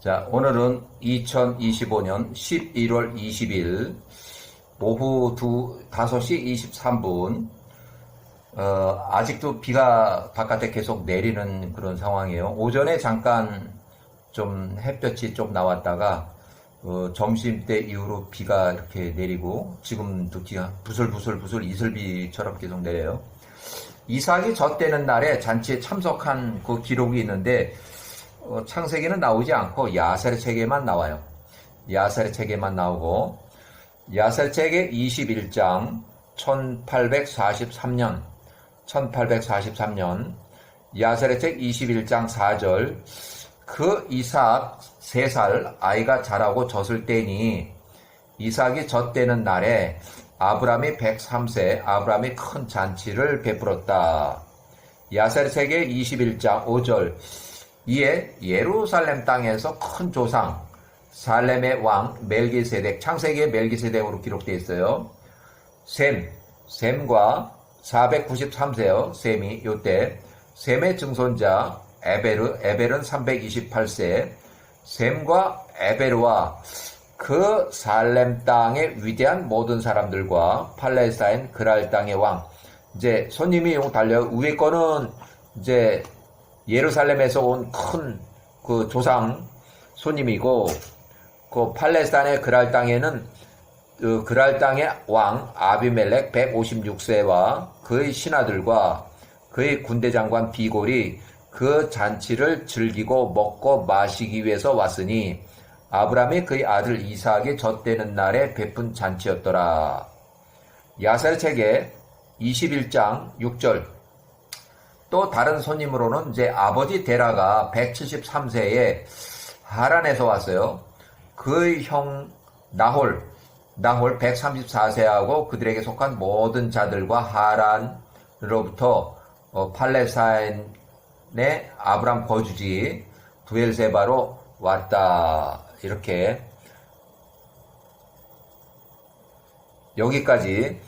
자, 오늘은 2025년 11월 20일 오후 2, 5시 23분. 어, 아직도 비가 바깥에 계속 내리는 그런 상황이에요. 오전에 잠깐 좀 햇볕이 좀 나왔다가 어, 점심 때 이후로 비가 이렇게 내리고 지금도 비가 부슬부슬 부슬 이슬비처럼 계속 내려요. 이삭이 젖대는 날에 잔치에 참석한 그 기록이 있는데 어, 창세기는 나오지 않고 야셀의 책에만 나와요. 야셀의 책에만 나오고 야셀 책의 21장 1843년 1843년 야셀의 책 21장 4절 그 이삭 3살 아이가 자라고 젖을 때니 이삭이 젖대는 날에 아브람이 103세 아브람이 큰 잔치를 베풀었다. 야셀의 책의 21장 5절 이에 예루살렘 땅에서 큰 조상 살렘의 왕 멜기세덱 창세기의 멜기세덱으로 기록되어 있어요. 셈 셈과 493세요. 셈이 요때 셈의 증손자 에베르 에벨은 328세 셈과 에베르와 그 살렘 땅의 위대한 모든 사람들과 팔레스타인 그랄 땅의 왕 이제 손님이 용 달려 위에 거는 이제 예루살렘에서 온 큰 그 조상 손님이고 그 팔레스타인의 그랄 땅에는 그 그랄 땅의 왕 아비멜렉 156세와 그의 신하들과 그의 군대 장관 비골이 그 잔치를 즐기고 먹고 마시기 위해서 왔으니 아브라함이 그의 아들 이삭이 젖대는 날에 베푼 잔치였더라. 야셀 책의 21장 6절 또 다른 손님으로는 이제 아버지 데라가 173세에 하란에서 왔어요. 그의 형 나홀, 나홀 134세하고 그들에게 속한 모든 자들과 하란으로부터 어, 팔레스타인의 아브람 거주지 두엘세바로 왔다. 이렇게 여기까지